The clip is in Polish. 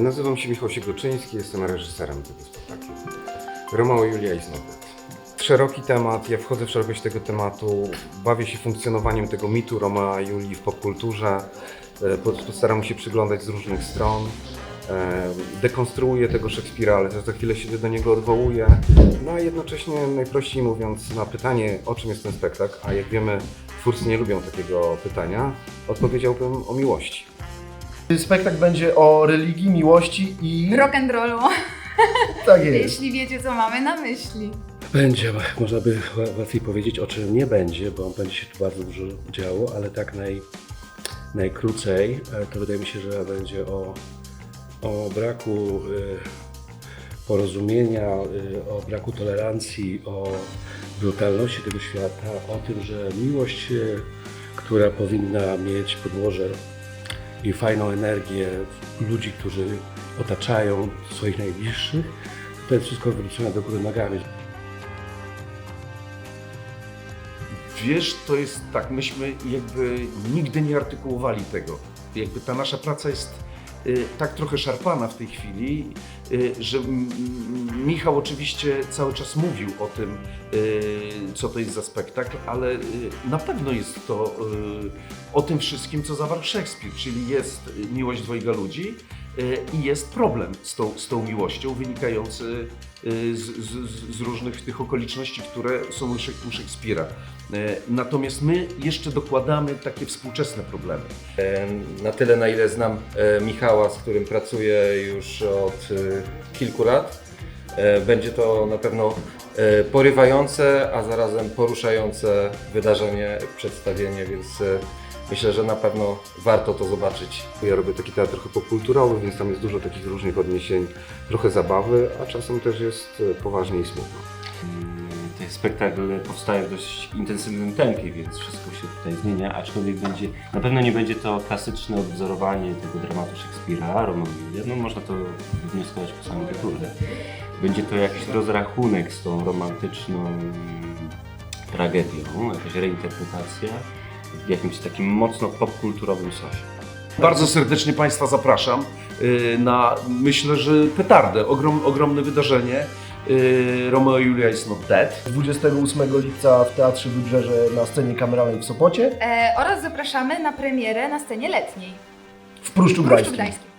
Nazywam się Michał Siegoczyński, jestem reżyserem tego spektaklu. Romeo i Julia not dead. Szeroki temat, ja wchodzę w szerokość tego tematu, bawię się funkcjonowaniem tego mitu Romea i Julii w popkulturze, e, po- postaram się przyglądać z różnych stron, e, dekonstruuję tego Szekspira, ale też za chwilę się do niego odwołuję. No a jednocześnie, najprościej mówiąc, na pytanie, o czym jest ten spektakl, a jak wiemy, twórcy nie lubią takiego pytania, odpowiedziałbym o miłości. Spektakl będzie o religii, miłości i... Rock and rollu, Tak jest. jeśli wiecie co mamy na myśli. Będzie, można by ła- łatwiej powiedzieć o czym nie będzie, bo będzie się tu bardzo dużo działo, ale tak naj, najkrócej e, to wydaje mi się, że będzie o, o braku e, porozumienia, e, o braku tolerancji, o brutalności tego świata, o tym, że miłość, e, która powinna mieć podłoże i fajną energię ludzi, którzy otaczają swoich najbliższych, to jest wszystko wywrócone do góry nogami. Wiesz, to jest tak, myśmy jakby nigdy nie artykułowali tego. Jakby ta nasza praca jest tak trochę szarpana w tej chwili, y, że Michał oczywiście cały czas mówił o tym, y, co to jest za spektakl, ale y, na pewno jest to y, o tym wszystkim, co zawarł Szekspir, czyli jest y, miłość dwojga ludzi y, i jest problem z tą, z tą miłością wynikający y, z, z, z- różnych tych okoliczności, które są u Szek- u Szekspira. E, Natomiast my jeszcze dokładamy takie współczesne problemy. Na tyle, na ile znam e, Michała, z którym pracuję już od e, kilku lat, e, będzie to na pewno e, porywające, a zarazem poruszające wydarzenie, przedstawienie, więc e, myślę, że na pewno warto to zobaczyć. Ja robię taki teatr trochę popkulturowy, więc tam jest dużo takich różnych odniesień, trochę zabawy, a czasem też jest e, poważnie i smutno. Ten spektakl powstaje w dość intensywnym tempie, więc wszystko się tutaj zmienia, aczkolwiek będzie, na pewno nie będzie to klasyczne odwzorowanie tego dramatu Szekspira, Julia, no można to wnioskować po samym tytule. Będzie to jakiś rozrachunek z tą romantyczną tragedią, jakaś reinterpretacja w jakimś takim mocno popkulturowym sosie. Bardzo serdecznie Państwa zapraszam y, na, myślę, że petardę, ogrom, ogromne wydarzenie. y, Romeo i Julia is not dead. 28 lipca w Teatrze Wybrzeże na scenie kameralnej w Sopocie E, oraz zapraszamy na premierę na scenie letniej w Pruszczu. Gdańskim.